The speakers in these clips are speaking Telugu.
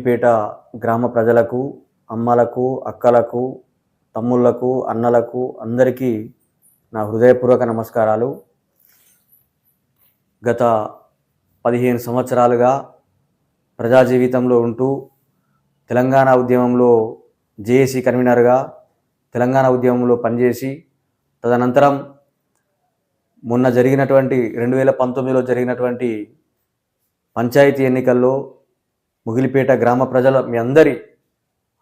ముగిలిపేట గ్రామ ప్రజలకు అమ్మలకు అక్కలకు తమ్ముళ్ళకు అన్నలకు అందరికీ నా హృదయపూర్వక నమస్కారాలు. గత పదిహేను సంవత్సరాలుగా ప్రజా జీవితంలో ఉంటూ తెలంగాణ ఉద్యమంలో జేఏసీ కన్వీనర్గా తెలంగాణ ఉద్యమంలో పనిచేసి తదనంతరం మొన్న జరిగినటువంటి రెండు వేల పంతొమ్మిదిలో జరిగినటువంటి పంచాయతీ ఎన్నికల్లో ముగిలిపేట గ్రామ ప్రజల మీ అందరి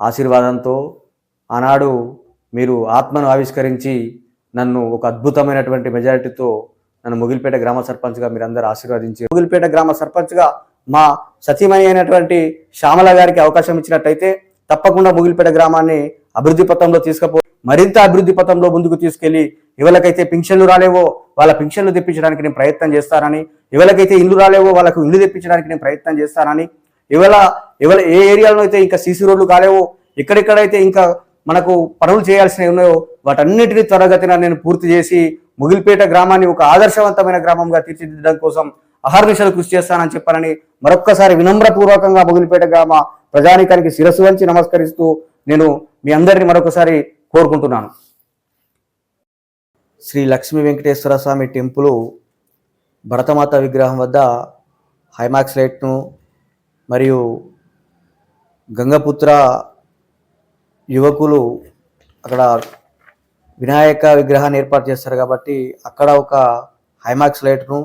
ఆశీర్వాదంతో ఆనాడు మీరు ఆత్మను ఆవిష్కరించి నన్ను ఒక అద్భుతమైనటువంటి మెజారిటీతో నన్ను ముగిలిపేట గ్రామ సర్పంచ్గా మీరు అందరు ఆశీర్వదించి ముగిలిపేట గ్రామ సర్పంచ్గా మా సతీమణి అయినటువంటి శ్యామల గారికి అవకాశం ఇచ్చినట్టయితే తప్పకుండా ముగిలిపేట గ్రామాన్ని అభివృద్ధి పథంలో తీసుకుపో మరింత అభివృద్ధి పథంలో ముందుకు తీసుకెళ్ళి ఎవరికైతే పింఛన్లు రాలేవో వాళ్ళ పింఛన్లు తెప్పించడానికి నేను ప్రయత్నం చేస్తానని ఎవరికైతే ఇల్లు రాలేవో వాళ్ళకు ఇల్లు తెప్పించడానికి నేను ప్రయత్నం చేస్తానని ఇవాళ ఇవాళ ఏ ఏరియాలో అయితే ఇంకా సీసీ రోడ్లు కాలేవో ఎక్కడెక్కడైతే ఇంకా మనకు పనులు చేయాల్సినవి ఉన్నాయో వాటన్నిటిని త్వరగతిన నేను పూర్తి చేసి ముగిల్పేట గ్రామాన్ని ఒక ఆదర్శవంతమైన గ్రామంగా తీర్చిదిద్దడం కోసం అహర్నిశలు కృషి చేస్తానని చెప్పానని మరొక్కసారి వినమ్రపూర్వకంగా ముగిలిపేట గ్రామ ప్రజానికానికి శిరస్సు వంచి నమస్కరిస్తూ నేను మీ అందరిని మరొకసారి కోరుకుంటున్నాను. శ్రీ లక్ష్మీ వెంకటేశ్వర స్వామి టెంపుల్ భరతమాత విగ్రహం వద్ద హైమాక్స్ లైట్ను మరియు గంగపుత్ర యువకులు అక్కడ వినాయక విగ్రహాన్ని ఏర్పాటు చేస్తారు కాబట్టి అక్కడ ఒక హైమాక్స్ లైట్ను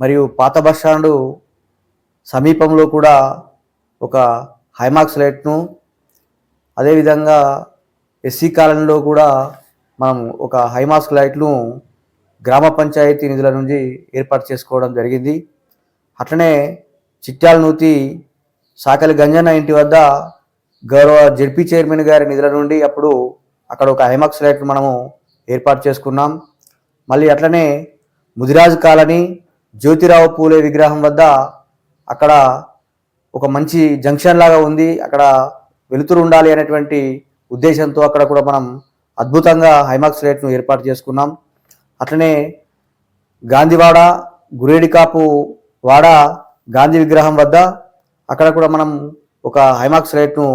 మరియు పాత బస్ స్టాండు సమీపంలో కూడా ఒక హైమాక్స్ లైట్ను అదేవిధంగా ఎస్సీ కాలనీలో కూడా మనం ఒక హైమాస్క్ లైట్ను గ్రామ పంచాయతీ నిధుల నుంచి ఏర్పాటు చేసుకోవడం జరిగింది. అట్లనే చిట్యాల నూతి సాకలి గంజన్న ఇంటి వద్ద గౌరవ జడ్పీ చైర్మన్ గారి నిధుల నుండి అప్పుడు అక్కడ ఒక హైమాక్స్ లైట్ మనము ఏర్పాటు చేసుకున్నాం. మళ్ళీ అట్లనే ముదిరాజు కాలనీ జ్యోతిరావు పూలే విగ్రహం వద్ద అక్కడ ఒక మంచి జంక్షన్ లాగా ఉంది. అక్కడ వెలుతురు ఉండాలి అనేటువంటి ఉద్దేశంతో అక్కడ కూడా మనం అద్భుతంగా హైమాక్స్ లైట్ను ఏర్పాటు చేసుకున్నాం. అట్లనే గాంధీవాడ గురేడికాపు వాడ గాంధీ విగ్రహం వద్ద అక్కడ కూడా మనం ఒక హైమాక్స్ రైట్ను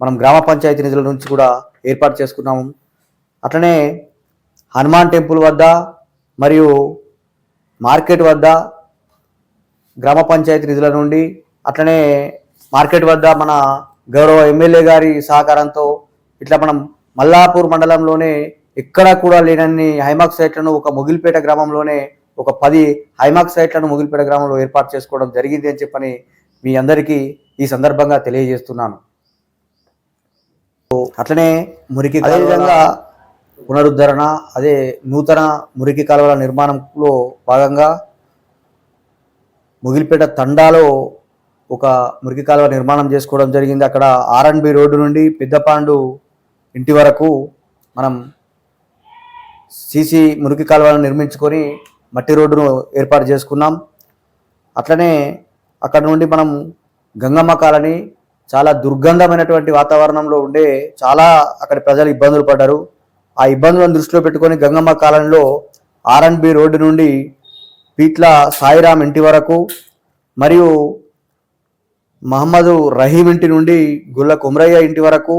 మనం గ్రామ పంచాయతీ నిధుల నుంచి కూడా ఏర్పాటు చేసుకున్నాము. అట్లనే హనుమాన్ టెంపుల్ వద్ద మరియు మార్కెట్ వద్ద గ్రామ పంచాయతీ నిధుల నుండి అట్లనే మార్కెట్ వద్ద మన గౌరవ ఎమ్మెల్యే గారి సహకారంతో ఇట్లా మనం మల్లాపూర్ మండలంలోనే ఎక్కడా కూడా లేనన్ని హైమాక్స్ సైట్లను ఒక ముగిలిపేట గ్రామంలోనే ఒక పది హైమాక్స్ సైట్లను ముగిలిపేట గ్రామంలో ఏర్పాటు చేసుకోవడం జరిగింది అని చెప్పని మీ అందరికీ ఈ సందర్భంగా తెలియజేస్తున్నాను. అట్లనే మురికి అదేవిధంగా పునరుద్ధరణ అదే నూతన మురికి కాలువల నిర్మాణంలో భాగంగా ముగిలిపేట తండాలో ఒక మురికి కాలువ నిర్మాణం చేసుకోవడం జరిగింది. అక్కడ ఆర్ఎన్బి రోడ్డు నుండి పెద్దపాండు ఇంటి వరకు మనం సీసీ మురికి కాలువలను నిర్మించుకొని మట్టి రోడ్డును ఏర్పాటు చేసుకున్నాం. అట్లనే అక్కడ నుండి మనం గంగమ్మ కాలనీ చాలా దుర్గంధమైనటువంటి వాతావరణంలో ఉండే చాలా అక్కడ ప్రజలు ఇబ్బందులు పడ్డారు. ఆ ఇబ్బందులను దృష్టిలో పెట్టుకొని గంగమ్మ కాలనీలో ఆర్ఎన్బి రోడ్డు నుండి పీట్ల సాయిరామ్ ఇంటి వరకు మరియు మహమ్మదు రహీం ఇంటి నుండి గుల్ల కుమరయ్య ఇంటి వరకు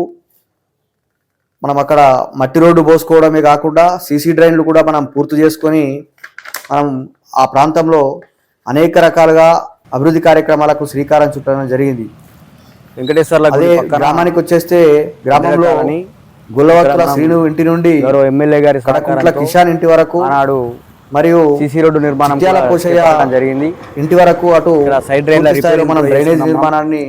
మనం అక్కడ మట్టి రోడ్డు పోసుకోవడమే కాకుండా సీసీ డ్రైన్లు కూడా మనం పూర్తి చేసుకొని మనం ఆ ప్రాంతంలో అనేక రకాలుగా అభివృద్ధి కార్యక్రమాలకు శ్రీకారం చుట్టడం జరిగింది వెంకటేశ్వర్ల అదే గ్రామానికి వచ్చేస్తే గ్రామంలో గుల్లవత్తుల శ్రీను ఇంటి నుండి ఎమ్మెల్యే గారి కడకుంట్ల కిషాన్ ఇంటి వరకు ఆనాడు మరియు సిసి రోడ్డు నిర్మాణం పోషయ్య జరిగింది ఇంటి వరకు అటు సైడ్ మనం డ్రైనేజ్. నిర్మాణాన్ని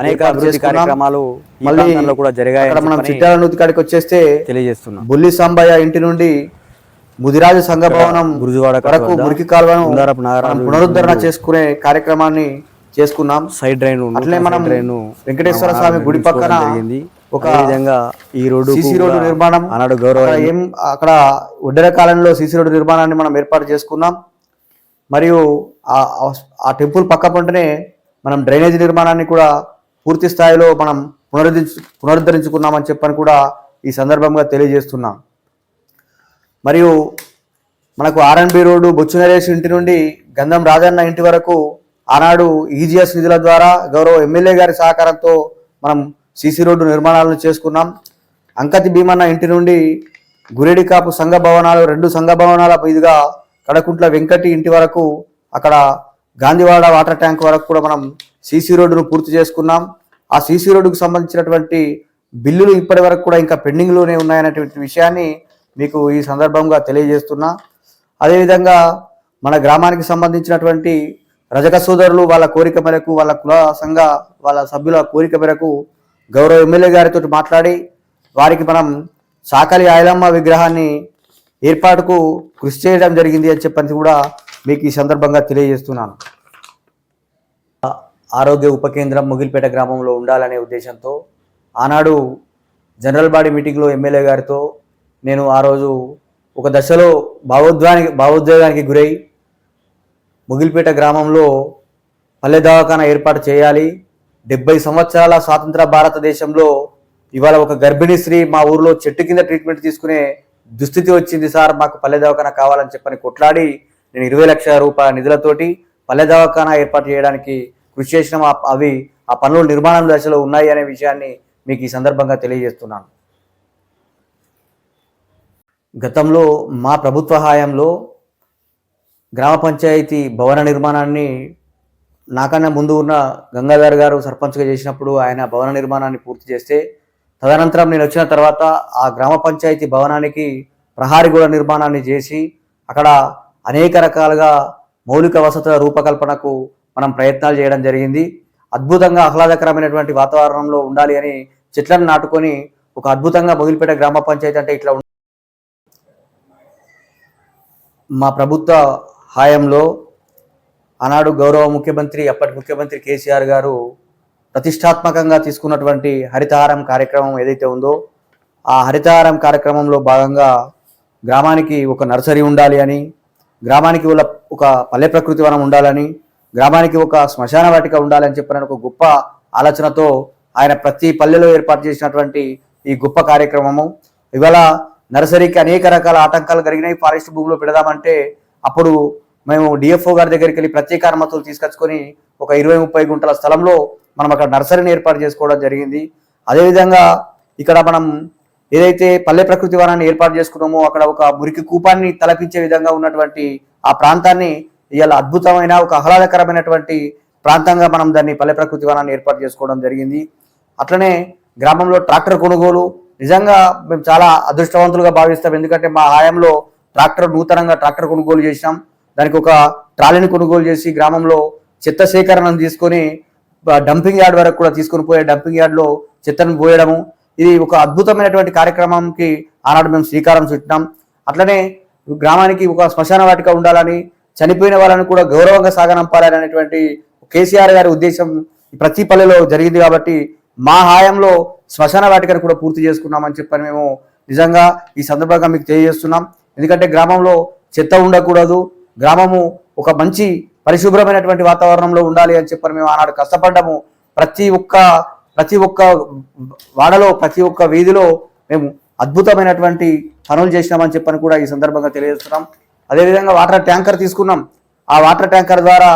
అనేక అభివృద్ధి. కార్యక్రమాలు మళ్ళీ కూడా అక్కడ మనం చిట్యాల నూతి కాడికి వచ్చేస్తే తెలియజేస్తున్నాం బుల్లి సాంబయ్య ఇంటి నుండి ముదిరాజు సంఘ భవనం గురుజువాడ వరకు మురికి కాలువను పునరుద్ధరణ చేసుకునే కార్యక్రమాన్ని చేసుకున్నాం. సైడ్ డ్రైన్ అట్లే మనం డ్రైన్ వెంకటేశ్వర స్వామి గుడి పక్కన ఒక విధంగా ఈ రోడ్డు సీసీ రోడ్డు నిర్మాణం ఆనాడు గౌరవ అక్కడ ఏం అక్కడ ఒడ్డెర కాలంలో సీసీ రోడ్డు నిర్మాణాన్ని మనం ఏర్పాటు చేసుకున్నాం. మరియు ఆ టెంపుల్ పక్క పంటనే మనం డ్రైనేజ్ నిర్మాణాన్ని కూడా పూర్తి స్థాయిలో మనం పునరుద్ధరించు పునరుద్ధరించుకున్నామని చెప్పని కూడా ఈ సందర్భంగా తెలియజేస్తున్నాం. మరియు మనకు ఆర్ఎన్బి రోడ్డు బొచ్చు నరేష్ ఇంటి నుండి గంధం రాజన్న ఇంటి వరకు ఆనాడు ఈజీఎస్ నిధుల ద్వారా గౌరవ ఎమ్మెల్యే గారి సహకారంతో మనం సీసీ రోడ్డు నిర్మాణాలను చేసుకున్నాం. అంకతి భీమన్న ఇంటి నుండి గురేడి కాపు సంఘ భవనాలు రెండు సంఘ భవనాల మీదుగా కడకుంట్ల వెంకటి ఇంటి వరకు అక్కడ గాంధీవాడ వాటర్ ట్యాంక్ వరకు కూడా మనం సీసీ రోడ్డును పూర్తి చేసుకున్నాం. ఆ సీసీ రోడ్డుకు సంబంధించినటువంటి బిల్లులు ఇప్పటి వరకు కూడా ఇంకా పెండింగ్లోనే ఉన్నాయనేటువంటి విషయాన్ని మీకు ఈ సందర్భంగా తెలియజేస్తున్నా. అదేవిధంగా మన గ్రామానికి సంబంధించినటువంటి రజక సోదరులు వాళ్ళ కోరిక మేరకు వాళ్ళ కుల సంఘ వాళ్ళ సభ్యుల కోరిక మేరకు గౌరవ ఎమ్మెల్యే గారితో మాట్లాడి వారికి మనం సాకలి ఆయలమ్మ విగ్రహాన్ని ఏర్పాటుకు కృషి చేయడం జరిగింది అని చెప్పని కూడా మీకు ఈ సందర్భంగా తెలియజేస్తున్నాను. ఆరోగ్య ఉప కేంద్రం ముగిలిపేట గ్రామంలో ఉండాలనే ఉద్దేశంతో ఆనాడు జనరల్ బాడీ మీటింగ్లో ఎమ్మెల్యే గారితో నేను ఆ రోజు ఒక దశలో భావోద్వానికి భావోద్వేగానికి గురై ముగిలిపేట గ్రామంలో పల్లె దవాఖానా ఏర్పాటు చేయాలి. డెబ్బై సంవత్సరాల స్వాతంత్ర భారతదేశంలో ఇవాళ ఒక గర్భిణీ స్త్రీ మా ఊర్లో చెట్టు కింద ట్రీట్మెంట్ తీసుకునే దుస్థితి వచ్చింది సార్. మాకు పల్లె దవాఖానా కావాలని చెప్పని కొట్లాడి నేను ఇరవై లక్షల రూపాయల నిధులతోటి పల్లె దవాఖానా ఏర్పాటు చేయడానికి కృషి చేసిన అవి ఆ పనులు నిర్మాణం దశలో ఉన్నాయి అనే విషయాన్ని మీకు ఈ సందర్భంగా తెలియజేస్తున్నాను. గతంలో మా ప్రభుత్వ హయాంలో గ్రామ పంచాయతీ భవన నిర్మాణాన్ని నాకన్నా ముందు ఉన్న గంగాధర్ గారు సర్పంచ్గా చేసినప్పుడు ఆయన భవన నిర్మాణాన్ని పూర్తి చేస్తే తదనంతరం నేను వచ్చిన తర్వాత ఆ గ్రామ పంచాయతీ భవనానికి ప్రహారీ గోడ నిర్మాణాన్ని చేసి అక్కడ అనేక రకాలుగా మౌలిక వసతుల రూపకల్పనకు మనం ప్రయత్నాలు చేయడం జరిగింది. అద్భుతంగా ఆహ్లాదకరమైనటువంటి వాతావరణంలో ఉండాలి అని చెట్లను నాటుకొని ఒక అద్భుతంగా మొగిలిపేట గ్రామ పంచాయతీ అంటే ఇట్లా మా ప్రభుత్వ హాయంలో ఆనాడు గౌరవ ముఖ్యమంత్రి అప్పటి ముఖ్యమంత్రి కేసీఆర్ గారు ప్రతిష్టాత్మకంగా తీసుకున్నటువంటి హరితహారం కార్యక్రమం ఏదైతే ఉందో ఆ హరితహారం కార్యక్రమంలో భాగంగా గ్రామానికి ఒక నర్సరీ ఉండాలి అని గ్రామానికి ఒక ఒక పల్లె ప్రకృతి వనం ఉండాలని గ్రామానికి ఒక శ్మశాన వాటిక ఉండాలని చెప్పిన ఒక గొప్ప ఆలోచనతో ఆయన ప్రతి పల్లెలో ఏర్పాటు చేసినటువంటి ఈ గొప్ప కార్యక్రమము. ఇవాళ నర్సరీకి అనేక రకాల ఆటంకాలు కలిగినాయి. ఫారెస్ట్ భూమిలో పెడదామంటే అప్పుడు మేము డిఎఫ్ఓ గారి దగ్గరికి వెళ్ళి ప్రత్యేక అనుమతులు తీసుకొచ్చుకొని ఒక ఇరవై ముప్పై గుంటల స్థలంలో మనం అక్కడ నర్సరీని ఏర్పాటు చేసుకోవడం జరిగింది. అదేవిధంగా ఇక్కడ మనం ఏదైతే పల్లె ప్రకృతి వనాన్ని ఏర్పాటు చేసుకున్నామో అక్కడ ఒక మురికి కూపాన్ని తలపించే విధంగా ఉన్నటువంటి ఆ ప్రాంతాన్ని ఇవాళ అద్భుతమైన ఒక ఆహ్లాదకరమైనటువంటి ప్రాంతంగా మనం దాన్ని పల్లె ప్రకృతి వనాన్ని ఏర్పాటు చేసుకోవడం జరిగింది. అట్లనే గ్రామంలో ట్రాక్టర్ కొనుగోలు నిజంగా మేము చాలా అదృష్టవంతులుగా భావిస్తాం. ఎందుకంటే మా హాయంలో ట్రాక్టర్ నూతనంగా ట్రాక్టర్ కొనుగోలు చేసినాం. దానికి ఒక ట్రాలీని కొనుగోలు చేసి గ్రామంలో చెత్త సేకరణను తీసుకొని డంపింగ్ యార్డ్ వరకు కూడా తీసుకొని పోయే డంపింగ్ యార్డ్లో చెత్తను పోయడము. ఇది ఒక అద్భుతమైనటువంటి కార్యక్రమంకి ఆనాడు మేము శ్రీకారం చుట్టినాం. అట్లనే గ్రామానికి ఒక శ్మశాన వాటిక ఉండాలని చనిపోయిన వాళ్ళని కూడా గౌరవంగా సాగనంపాలని అనేటువంటి కేసీఆర్ గారి ఉద్దేశం ప్రతి పల్లెలో జరిగింది కాబట్టి మా హాయంలో శ్మశాన వాటికను కూడా పూర్తి చేసుకున్నామని చెప్పని మేము నిజంగా ఈ సందర్భంగా మీకు తెలియజేస్తున్నాం. ఎందుకంటే గ్రామంలో చెత్త ఉండకూడదు. గ్రామము ఒక మంచి పరిశుభ్రమైనటువంటి వాతావరణంలో ఉండాలి అని చెప్పని మేము ఆనాడు కష్టపడ్డాము. ప్రతి ఒక్క ప్రతి ఒక్క వాడలో ప్రతి ఒక్క వీధిలో మేము అద్భుతమైనటువంటి పనులు చేసినామని చెప్పని కూడా ఈ సందర్భంగా తెలియజేస్తున్నాం. అదేవిధంగా వాటర్ ట్యాంకర్ తీసుకున్నాం. ఆ వాటర్ ట్యాంకర్ ద్వారా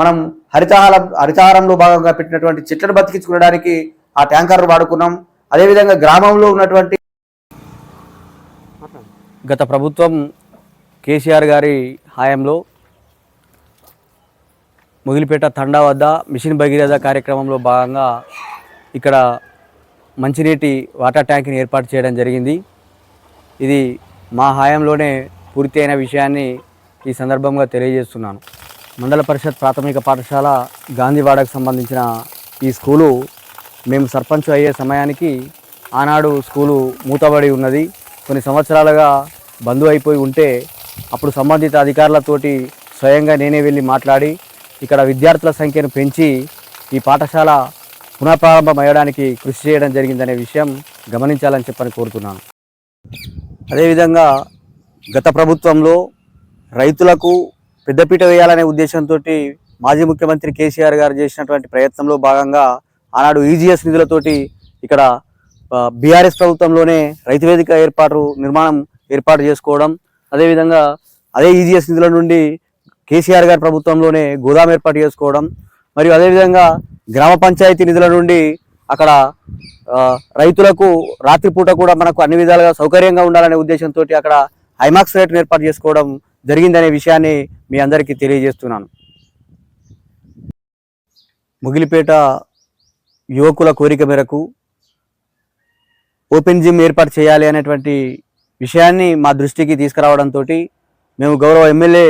మనం హరితహారం హరితహారంలో భాగంగా పెట్టినటువంటి చెట్లను బతికించుకోవడానికి ఆ ట్యాంకర్ వాడుకున్నాం. అదేవిధంగా గ్రామంలో ఉన్నటువంటి గత ప్రభుత్వం కేసీఆర్ గారి హాయంలో ముగిలిపేట తండా వద్ద మిషన్ భగీరథ కార్యక్రమంలో భాగంగా ఇక్కడ మంచినీటి వాటర్ ట్యాంక్ని ఏర్పాటు చేయడం జరిగింది. ఇది మా హాయంలోనే పూర్తి అయిన విషయాన్ని ఈ సందర్భంగా తెలియజేస్తున్నాను. మండల పరిషత్ ప్రాథమిక పాఠశాల గాంధీవాడకు సంబంధించిన ఈ స్కూలు మేము సర్పంచ్ అయ్యే సమయానికి ఆనాడు స్కూలు మూతబడి ఉన్నది. కొన్ని సంవత్సరాలుగా బంధు అయిపోయి ఉంటే అప్పుడు సంబంధిత అధికారులతోటి స్వయంగా నేనే వెళ్ళి మాట్లాడి ఇక్కడ విద్యార్థుల సంఖ్యను పెంచి ఈ పాఠశాల పునఃప్రారంభమయ్యడానికి కృషి చేయడం జరిగిందనే విషయం గమనించాలని చెప్పని కోరుతున్నాను. అదేవిధంగా గత ప్రభుత్వంలో రైతులకు పెద్దపీట వేయాలనే ఉద్దేశంతో మాజీ ముఖ్యమంత్రి కేసీఆర్ గారు చేసినటువంటి ప్రయత్నంలో భాగంగా ఆనాడు ఈజీఎస్ నిధులతోటి ఇక్కడ బీఆర్ఎస్ ప్రభుత్వంలోనే రైతు వేదిక ఏర్పాటు నిర్మాణం ఏర్పాటు చేసుకోవడం అదేవిధంగా అదే ఈజీఎస్ నిధుల నుండి కేసీఆర్ గారి ప్రభుత్వంలోనే గోదాం ఏర్పాటు చేసుకోవడం మరియు అదేవిధంగా గ్రామ పంచాయతీ నిధుల నుండి అక్కడ రైతులకు రాత్రిపూట కూడా మనకు అన్ని విధాలుగా సౌకర్యంగా ఉండాలనే ఉద్దేశంతో అక్కడ ఐమాక్స్ రేట్ను ఏర్పాటు చేసుకోవడం జరిగిందనే విషయాన్ని మీ అందరికీ తెలియజేస్తున్నాను. ముగిలిపేట యువకుల కోరిక మేరకు ఓపెన్ జిమ్ ఏర్పాటు చేయాలి అనేటువంటి విషయాన్ని మా దృష్టికి తీసుకురావడంతో మేము గౌరవ ఎమ్మెల్యే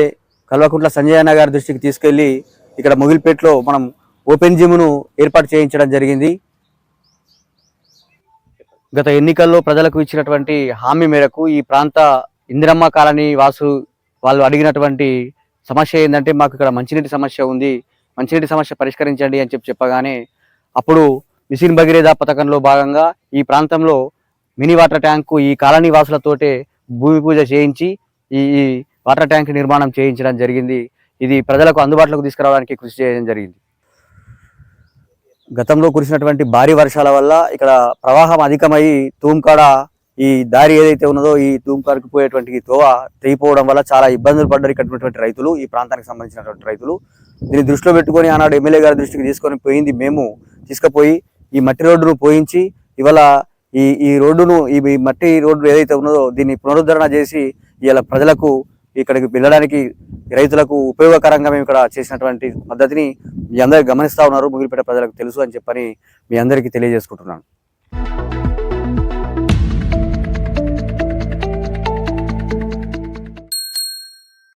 కల్వకుంట్ల సంజయ్ అన్న గారి దృష్టికి తీసుకెళ్ళి ఇక్కడ మొగిలిపేటలో మనం ఓపెన్ జిమ్ను ఏర్పాటు చేయించడం జరిగింది. గత ఎన్నికల్లో ప్రజలకు ఇచ్చినటువంటి హామీ మేరకు ఈ ప్రాంత ఇందిరమ్మ కాలనీ వాసు వాళ్ళు అడిగినటువంటి సమస్య ఏంటంటే మాకు ఇక్కడ మంచినీటి సమస్య ఉంది మంచినీటి సమస్య పరిష్కరించండి అని చెప్పి చెప్పగానే అప్పుడు మిషన్ భగీరథ పథకంలో భాగంగా ఈ ప్రాంతంలో మినీ వాటర్ ట్యాంకు ఈ కాలనీ వాసులతోటే భూమి పూజ చేయించి ఈ వాటర్ ట్యాంక్ నిర్మాణం చేయించడం జరిగింది. ఇది ప్రజలకు అందుబాటులోకి తీసుకురావడానికి కృషి చేయడం జరిగింది. గతంలో కురిసినటువంటి భారీ వర్షాల వల్ల ఇక్కడ ప్రవాహం అధికమై తూంకాడ ఈ దారి ఏదైతే ఉన్నదో ఈ తూంకాడకు పోయేటువంటి తోవ తెగిపోవడం వల్ల చాలా ఇబ్బందులు పడ్డారు ఇక్కడ రైతులు ఈ ప్రాంతానికి సంబంధించినటువంటి రైతులు. దీన్ని దృష్టిలో పెట్టుకొని ఆనాడు ఎమ్మెల్యే గారి దృష్టికి తీసుకొని పోయింది మేము. తీసుకుపోయి ఈ మట్టి రోడ్డును పోయించి ఇవాళ ఈ ఈ రోడ్డును ఈ మట్టి రోడ్డు ఏదైతే ఉన్నదో దీన్ని పునరుద్ధరణ చేసి ఇవాళ ప్రజలకు ఇక్కడికి వెళ్ళడానికి రైతులకు ఉపయోగకరంగా మేము ఇక్కడ చేసినటువంటి పద్ధతిని మీ అందరికి గమనిస్తా ఉన్నారు. ముగిలిపేట ప్రజలకు తెలుసు అని చెప్పని మీ అందరికీ తెలియజేసుకుంటున్నాను.